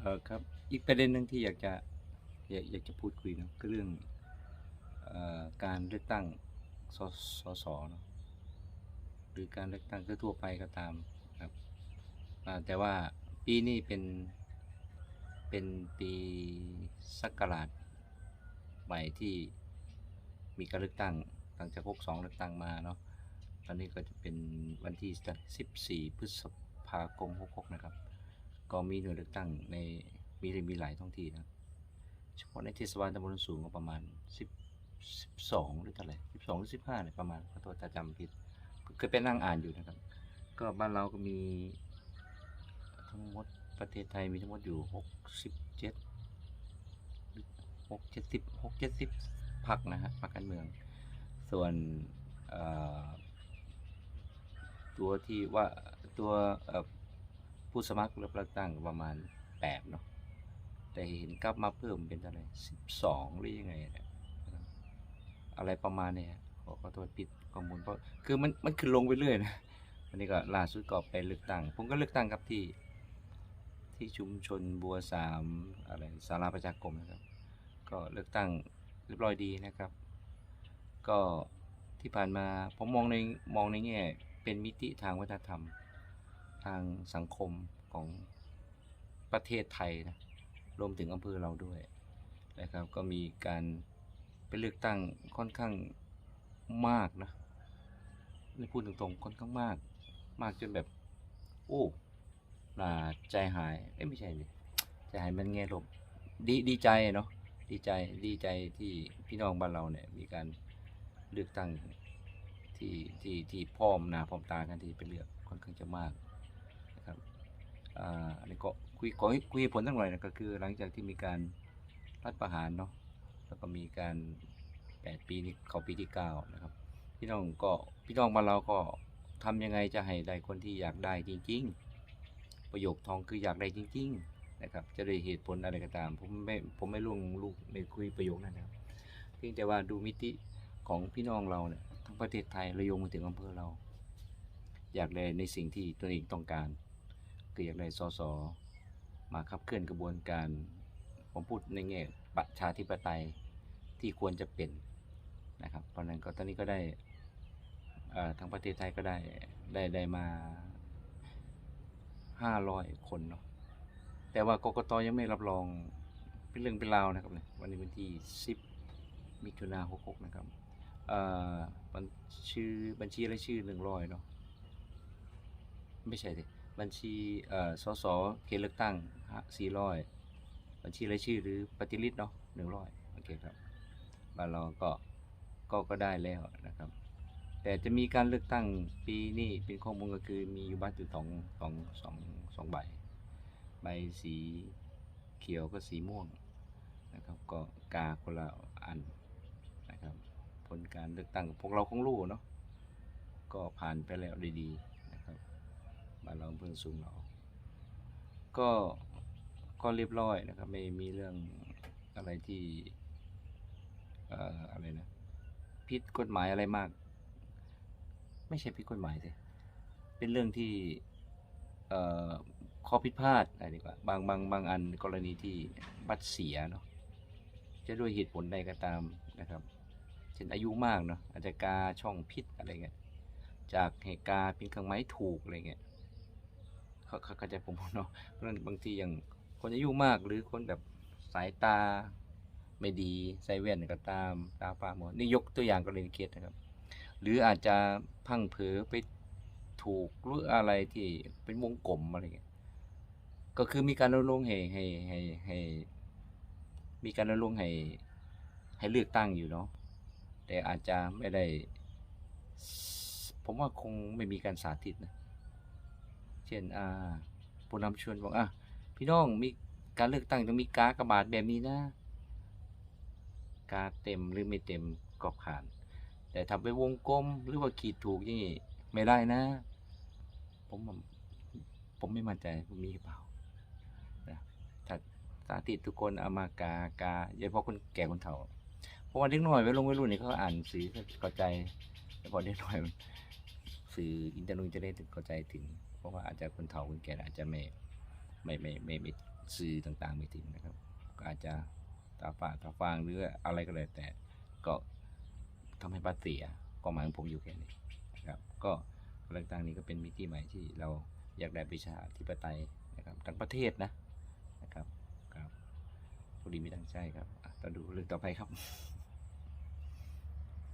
เออครับ อีกประเด็นหนึ่งที่อยากจะอยากอยากจะพูดคุยนะก็เรื่องเอ่อการเลือกตั้งสสสเนอะหรือการเลือกตั้งทั่วๆไปก็ตามครับอ่าแต่ว่าปีนี้เป็นเป็นปีศักราชใหม่ที่มีการเลือกตั้งหลังจาก62เลือกตั้งมาเนาะตอนนี้ก็จะเป็นวันที่ 14 พฤษภาคม66นะครับ ก็มีหน่วยเลือกตั้งในมีมีหลายท้องที่นะเฉพาะในเทศบาลตำบลสูงก็ประมาณ 10 12 หรือเท่าไหร่12 หรือ 15เนี่ยประมาณขอโทษจำผิดเคยไปนั่งอ่านอยู่นะครับ ก็บ้านเราก็มี ทั้งหมดประเทศไทยมีทั้งหมดอยู่ 67 6 70 6 70พักนะฮะพักการเมือง ส่วนตัวที่ว่าตัว ผู้สมัครเลือกตั้งประมาณแปดเนาะแต่เห็นกลับมาเพิ่มเป็นอะไรสิบสองหรือยังไงเนี่ยอะไรประมาณเนี้ยขอขอโทษผิดข้อมูลเพราะคือมันมันขึ้นลงไปเรื่อยนะวันนี้ก็ล่าสุดก็ไปเลือกตั้ง ผมก็เลือกตั้งครับที่ ที่ชุมชนบัวสามอะไรสาราประชาคมนะครับ ก็เลือกตั้งเรียบร้อยดีนะครับ ก็ที่ผ่านมาผมมองในมองในแง่เป็นมิติทางวัฒนธรรม ทางสังคมของประเทศไทยนะรวมถึงอำเภอเราด้วยนะครับ ก็มีการไปเลือกตั้งค่อนข้างมากนะนี่พูดตรงๆค่อนข้างมาก มากจนแบบ โอ้น่าใจหายเอ้ยไม่ใช่ดิใจหายมันแง่ลบดีดีใจเนาะดีใจดีใจที่พี่น้องบ้านเราเนี่ยมีการเลือกตั้งที่ที่ที่พร้อมหน้าพร้อมตากันที่ไปเลือกค่อนข้างจะมาก อ่าอันนี้ก็คุยขอคุยผลตั้งหน่อยนะก็คือ หลังจากที่มีการรัฐประหารเนาะแล้วก็มีการแปดปีนี้เข้าปีที่เก้านะครับพี่น้องก็พี่น้องมานเราก็ทำยังไงจะให้ได้คนที่อยากได้จริง ๆ ประโยคทองคืออยากได้จริง ๆ นะครับ จะได้เหตุผลอะไรก็ตาม ผมไม่ผมไม่ล่วงลูกไม่คุยประโยคนั้นนะครับเพียงแต่ว่าดูมิติของพี่น้องเราเนี่ยทั้งประเทศไทยระยงมาถึงอำเภอเรา อยากได้ในสิ่งที่ตัวเองต้องการ คืออยากได้สสมาขับเคลื่อนกระบวนการผมพูดในแง่ประชาธิปไตยที่ควรจะเป็นนะครับ เพราะนั้นก็ตอนนี้ก็ได้ทั้งประเทศไทยก็ได้ได้ได้มาห้าร้อยคนเนาะแต่ว่ากกตยังไม่รับรองเป็นเรื่องเป็นราวนะครับเนี่ยวันนี้วันที่สิบมิถุนาหกหกนะครับเอ่อบัญชื่อบัญชีรายชื่อหนึ่งร้อยเนาะไม่ใช่ดิ บัญชีเอ่อสสเขตเลือกตั้งสี่ร้อยบัญชีรายชื่อหรือปฏิริษีเนาะหนึ่งร้อยโอเคครับบ้านเราก็ก็ก็ได้แล้วนะครับ แต่จะมีการเลือกตั้งปีนี้เป็นข้อมูลก็คือมีอยู่บ้านอยู่สองสองสองสองใบ ใบสีเขียวก็สีม่วงนะครับ ก็กาคนละอันนะครับ ผลการเลือกตั้งพวกเราคงรู้เนาะก็ผ่านไปแล้วด้วยดีนะครั บ้านเราเพิ่งสูงเราก็ก็เรียบร้อยนะครับ ไม่มีเรื่องอะไรที่เอ่ออะไรนะผิดกฎหมายอะไรมาก ไม่ใช่ผิดกฎหมายสิเป็นเรื่องที่เอ่อข้อผิดพลาดอะไรดีกว่าบางบางบางอันกรณีที่บัตรเสียเนาะจะด้วยเหตุผลใดก็ตามนะครับเช่นอายุมากเนาะอาจจะกาช่องพิษอะไรเงี้ยจากเหตุการณ์เป็นเครื่องไม้ถูกอะไรเงี้ย เขาเข้าใจผมเนาะเพราะนั้นบางทีอย่างคนอายุมากหรือคนแบบสายตาไม่ดีใส่แว่นก็ตามตาฟ้าหมดนี่ยกตัวอย่างกรณีเคสนะครับ หรืออาจจะพังเผลอไปถูกหรืออะไรที่เป็นวงกลมอะไรเงี้ยก็คือมีการรณรงค์ให้ให้ให้ให้ มีการรณรงค์ให้ให้เลือกตั้งอยู่เนาะแต่อาจจะไม่ได้ ผมว่าคงไม่มีการสาธิตนะ เช่นอ่าผู้นำชวนบอกอะพี่น้องมีการเลือกตั้งต้องมีกากระบาดแบบนี้นะกาเต็มหรือไม่เต็มก็ผ่าน แต่ทำไปวงกลมหรือว่าขีดถูกนี่ไม่ได้นะ ผมผมไม่มั่นใจมีหรือเปล่านะถ้าสาธิตทุกคนเอามากากาโดยเฉพาะคนแก่คนเฒ่าเพราะว่าเด็กน้อยไว้ลงไว้รุ่นนี่เขาอ่านสื่อเข้าใจแต่พอเด็กน้อยสื่ออินเทอร์เน็ตจะได้เข้าใจถึง เพราะว่าอาจจะคนเฒ่าคนแก่อาจจะไม่ไม่ไม่ไม่ไม่สื่อต่างๆไม่ถึงนะครับ ก็อาจจะตาฝาดตาฟางหรืออะไรก็เลยแต่ก็ทำให้บัตรเสียก็หมายของผมอยู่แค่นี้นะครับ ก็การเลือกตั้งนี้ก็เป็นมิติใหม่ที่เราอยากได้ประชาธิปไตยนะครับทั้งประเทศนะนะครับครับพอดีม่ตั้งใจครับอะเราดูเรื่องต่อไปครับ